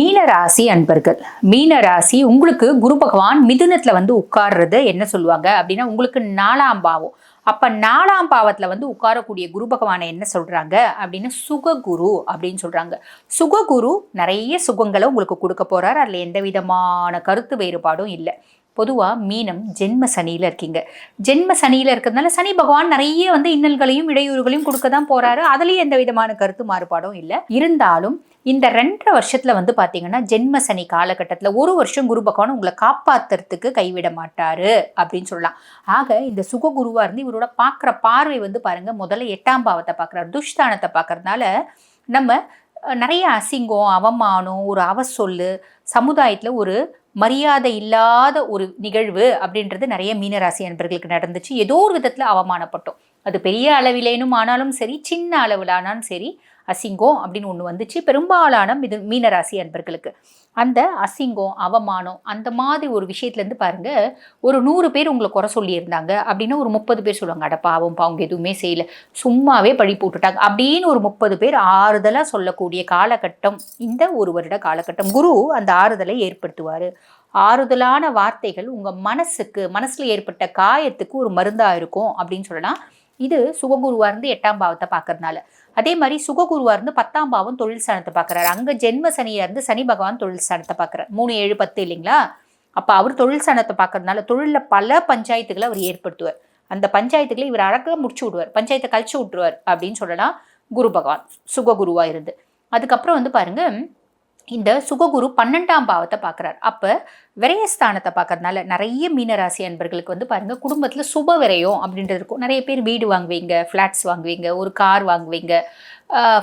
ராசி அன்பர்கள். மீன ராசி உங்களுக்கு குரு பகவான் மிதுனத்துல வந்து உட்கார்றது என்ன சொல்லுவாங்க? அப்படின்னா உங்களுக்கு நாலாம் பாவம். அப்ப நாலாம் பாவத்துல வந்து உட்காரக்கூடிய குரு பகவானை என்ன சொல்றாங்க? அப்படின்னு சுககுரு அப்படின்னு சொல்றாங்க. சுககுரு நிறைய சுகங்களை உங்களுக்கு கொடுக்க போறாரு. அதுல எந்த விதமான கருத்து வேறுபாடும் இல்லை. பொதுவாக மீனம் ஜென்ம சனியில் இருக்கீங்க. ஜென்ம சனியில் இருக்கிறதுனால சனி பகவான் நிறைய வந்து இன்னல்களையும் இடையூறுகளையும் கொடுக்க தான் போறாரு. அதுலேயும் எந்த விதமான கருத்து மாறுபாடும் இல்லை. இருந்தாலும் இந்த ரெண்டரை வருஷத்துல வந்து பாத்தீங்கன்னா ஜென்ம சனி காலகட்டத்தில் ஒரு வருஷம் குரு பகவான் உங்களை காப்பாத்துறதுக்கு கைவிட மாட்டாரு அப்படின்னு சொல்லலாம். ஆக இந்த சுககுருவா இருந்து இவரோட பார்க்குற பார்வை வந்து பாருங்க முதல்ல எட்டாம் பாவத்தை பார்க்குறாரு துஷ்தானத்தை பார்க்கறதுனால நம்ம நிறைய அசிங்கம் அவமானம் ஒரு அவசொல்லு சமுதாயத்தில் ஒரு மரியாதை இல்லாத ஒரு நிகழ்வு அப்படின்றது நிறைய மீனராசி நண்பர்களுக்கு நடந்துச்சு. ஏதோ ஒரு விதத்தில் அவமானப்பட்டோம். அது பெரிய அளவிலேனும் ஆனாலும் சரி சின்ன அளவில் ஆனாலும் சரி அசிங்கம் அப்படின்னு ஒன்று வந்துச்சு. பெரும்பாலான மிது மீனராசி அன்பர்களுக்கு. அந்த அசிங்கம் அவமானம் அந்த மாதிரி ஒரு விஷயத்துலேருந்து பாருங்கள் ஒரு நூறு பேர் உங்களை குறை சொல்லியிருந்தாங்க அப்படின்னா ஒரு முப்பது பேர் சொல்லுவாங்க. அட பாவம் அவங்க எதுவுமே செய்யலை. சும்மாவே பழி போட்டுட்டாங்க. அப்படின்னு ஒரு முப்பது பேர் ஆறுதலாக சொல்லக்கூடிய காலகட்டம் இந்த ஒரு வருட காலகட்டம் குரு அந்த ஆறுதலை ஏற்படுத்துவார். ஆறுதலான வார்த்தைகள் உங்கள் மனசுக்கு மனசில் ஏற்பட்ட காயத்துக்கு ஒரு மருந்தாக இருக்கும் அப்படின்னு சொல்லலாம். இது சுககுருவா இருந்து எட்டாம் பாவத்தை பார்க்கறதுனால. அதே மாதிரி சுககுருவா இருந்து பத்தாம் பாவம் தொழில் ஸ்தானத்தை பார்க்குறாரு. அங்கே ஜென்ம சனியா இருந்து சனி பகவான் தொழில் ஸ்தானத்தை பார்க்குறாரு. மூணு ஏழு பத்து இல்லைங்களா? அப்போ அவர் தொழில் ஸ்தானத்தை பார்க்கறதுனால தொழிலில் பல பஞ்சாயத்துகளை அவர் ஏற்படுத்துவார். அந்த பஞ்சாயத்துக்களை இவர் அழகாக முடிச்சு விடுவார். பஞ்சாயத்தை கழிச்சு விட்டுருவார் அப்படின்னு சொல்லலாம் குரு பகவான். சுககுருவா இருந்து. அதுக்கப்புறம் வந்து பாருங்க இந்த சுககுரு பன்னெண்டாம் பாவத்தை பார்க்குறாரு. அப்போ விரயஸ்தானத்தை பார்க்கறதுனால நிறைய மீனராசி அன்பர்களுக்கு வந்து பாருங்கள் குடும்பத்தில் சுப விரயம் அப்படின்றது இருக்கும். நிறைய பேர் வீடு வாங்குவீங்க ஃப்ளாட்ஸ் வாங்குவீங்க ஒரு கார் வாங்குவீங்க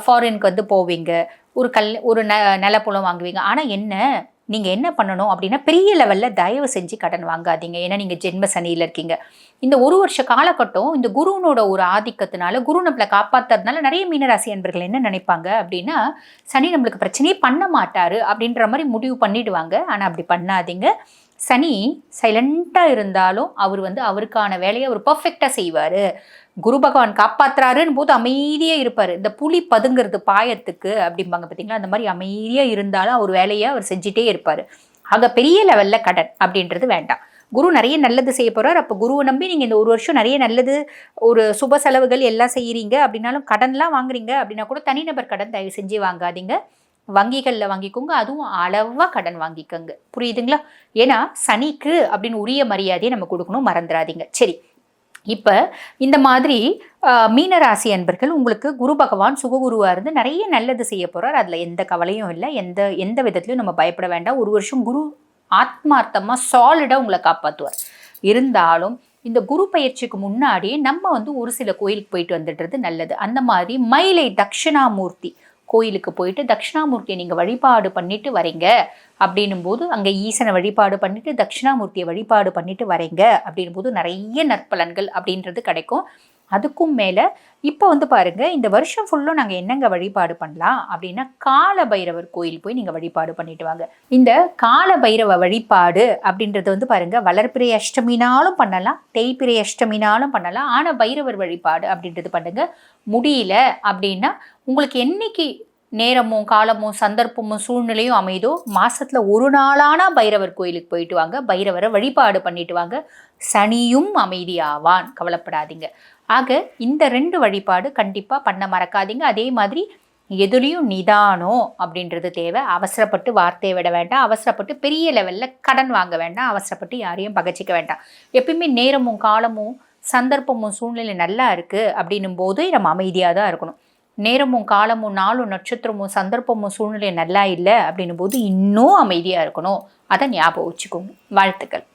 ஃபாரினுக்கு வந்து போவீங்க ஒரு கல் ஒரு ந நிலப்புலம் வாங்குவீங்க. ஆனால் என்ன நீங்கள் என்ன பண்ணணும் அப்படின்னா பெரிய லெவலில் தயவு செஞ்சு கடன் வாங்காதீங்க. ஏன்னா நீங்கள் ஜென்ம சனியில் இருக்கீங்க. இந்த ஒரு வருஷ காலகட்டம் இந்த குருவனோட ஒரு ஆதிக்கத்தினால குரு நம்மளை காப்பாற்றுறதுனால நிறைய மீனராசி அன்பர்கள் என்ன நினைப்பாங்க அப்படின்னா சனி நம்மளுக்கு பிரச்சனையே பண்ண மாட்டார் அப்படின்ற மாதிரி முடிவு பண்ணிடுவாங்க. ஆனால் அப்படி பண்ணாதீங்க. சனி சைலண்ட்டாக இருந்தாலும் அவர் வந்து அவருக்கான வேலையை அவர் பர்ஃபெக்டாக செய்வார். குரு பகவான் காப்பாற்றுறாருன்னு போது அமைதியாக இருப்பார். இந்த புலி பதுங்கிறது பாயத்துக்கு அப்படிம்பாங்க பார்த்தீங்களா அந்த மாதிரி அமைதியாக இருந்தாலும் அவர் வேலையை அவர் செஞ்சிட்டே இருப்பார். ஆக பெரிய லெவலில் கடன் அப்படின்றது வேண்டாம். குரு நிறைய நல்லது செய்ய போகிறார் அப்போ குருவை நம்பி நீங்கள் இந்த ஒரு வருஷம் நிறைய நல்லது ஒரு சுப செலவுகள் எல்லாம் செய்கிறீங்க அப்படின்னாலும் கடன்லாம் வாங்குறீங்க. அப்படின்னா கூட தனிநபர் கடன் தயவு செஞ்சு வாங்காதீங்க. வங்கிகளில் வாங்கிக்கோங்க. அதுவும் அளவாக கடன் வாங்கிக்கோங்க. புரியுதுங்களா? ஏன்னா சனிக்கு அப்படின்னு உரிய மரியாதையை நம்ம கொடுக்கணும். மறந்துடாதீங்க. சரி. இப்போ இந்த மாதிரி மீனராசி அன்பர்கள் உங்களுக்கு குரு பகவான் சுககுருவாக இருந்து நிறைய நல்லது செய்ய போகிறார் அதில் எந்த கவலையும் இல்லை. எந்த எந்த விதத்துலையும் நம்ம பயப்பட வேண்டாம். ஒரு வருஷம் குரு ஆத்மார்த்தமாக சாலிடாக உங்களை காப்பாற்றுவார் இருந்தாலும் இந்த குரு பயிற்சிக்கு முன்னாடி நம்ம வந்து ஒரு சில கோயிலுக்கு போயிட்டு வந்துடுறது நல்லது. அந்த மாதிரி மயிலை தட்சிணாமூர்த்தி கோயிலுக்கு போயிட்டு தட்சிணாமூர்த்தியை நீங்கள் வழிபாடு பண்ணிட்டு வரீங்க. அப்படின்னும் போது அங்கே ஈசனை வழிபாடு பண்ணிட்டு தட்சிணாமூர்த்தியை வழிபாடு பண்ணிட்டு வரீங்க. அப்படின்னும் போது நிறைய நற்பலன்கள் அப்படின்றது கிடைக்கும். அதுக்கும் மேலே இப்போ வந்து பாருங்க இந்த வருஷம் ஃபுல்லும் நாங்கள் என்னங்க வழிபாடு பண்ணலாம்? அப்படின்னா கால பைரவர் கோயில் போய் நீங்கள் வழிபாடு பண்ணிட்டு வாங்க. இந்த கால பைரவ வழிபாடு அப்படின்றது வந்து பாருங்க வளர்ப்பிறை அஷ்டமினாலும் பண்ணலாம் தேய்பிறை அஷ்டமினாலும் பண்ணலாம் ஆனால் பைரவர் வழிபாடு அப்படின்றது பண்ணுங்க. முடியல அப்படின்னா உங்களுக்கு என்னைக்கு நேரமும் காலமும் சந்தர்ப்பமும் சூழ்நிலையும் அமைதோ மாசத்துல ஒரு நாளானா பைரவர் கோயிலுக்கு போயிட்டு வாங்க. பைரவரை வழிபாடு பண்ணிட்டு வாங்க. சனியும் அமைதியாவான். கவலைப்படாதீங்க. ஆக இந்த ரெண்டு வழிபாடு கண்டிப்பாக பண்ண மறக்காதீங்க. அதே மாதிரி எதுலேயும் நிதானம் அப்படின்றது தேவை. அவசரப்பட்டு வார்த்தையை விட வேண்டாம். அவசரப்பட்டு பெரிய லெவலில் கடன் வாங்க வேண்டாம். அவசரப்பட்டு யாரையும் பகச்சிக்க வேண்டாம். எப்பயுமே நேரமும் காலமும் சந்தர்ப்பமும் சூழ்நிலை நல்லா இருக்குது அப்படின்னும் போது நம்ம அமைதியாக தான் இருக்கணும். நேரமும் காலமும் நாளும் நட்சத்திரமும் சந்தர்ப்பமும் சூழ்நிலை நல்லா இல்லை அப்படின்னும் போது இன்னும் அமைதியாக இருக்கணும். அதை ஞாபகம் வச்சுக்கோங்க. வாழ்த்துக்கள்.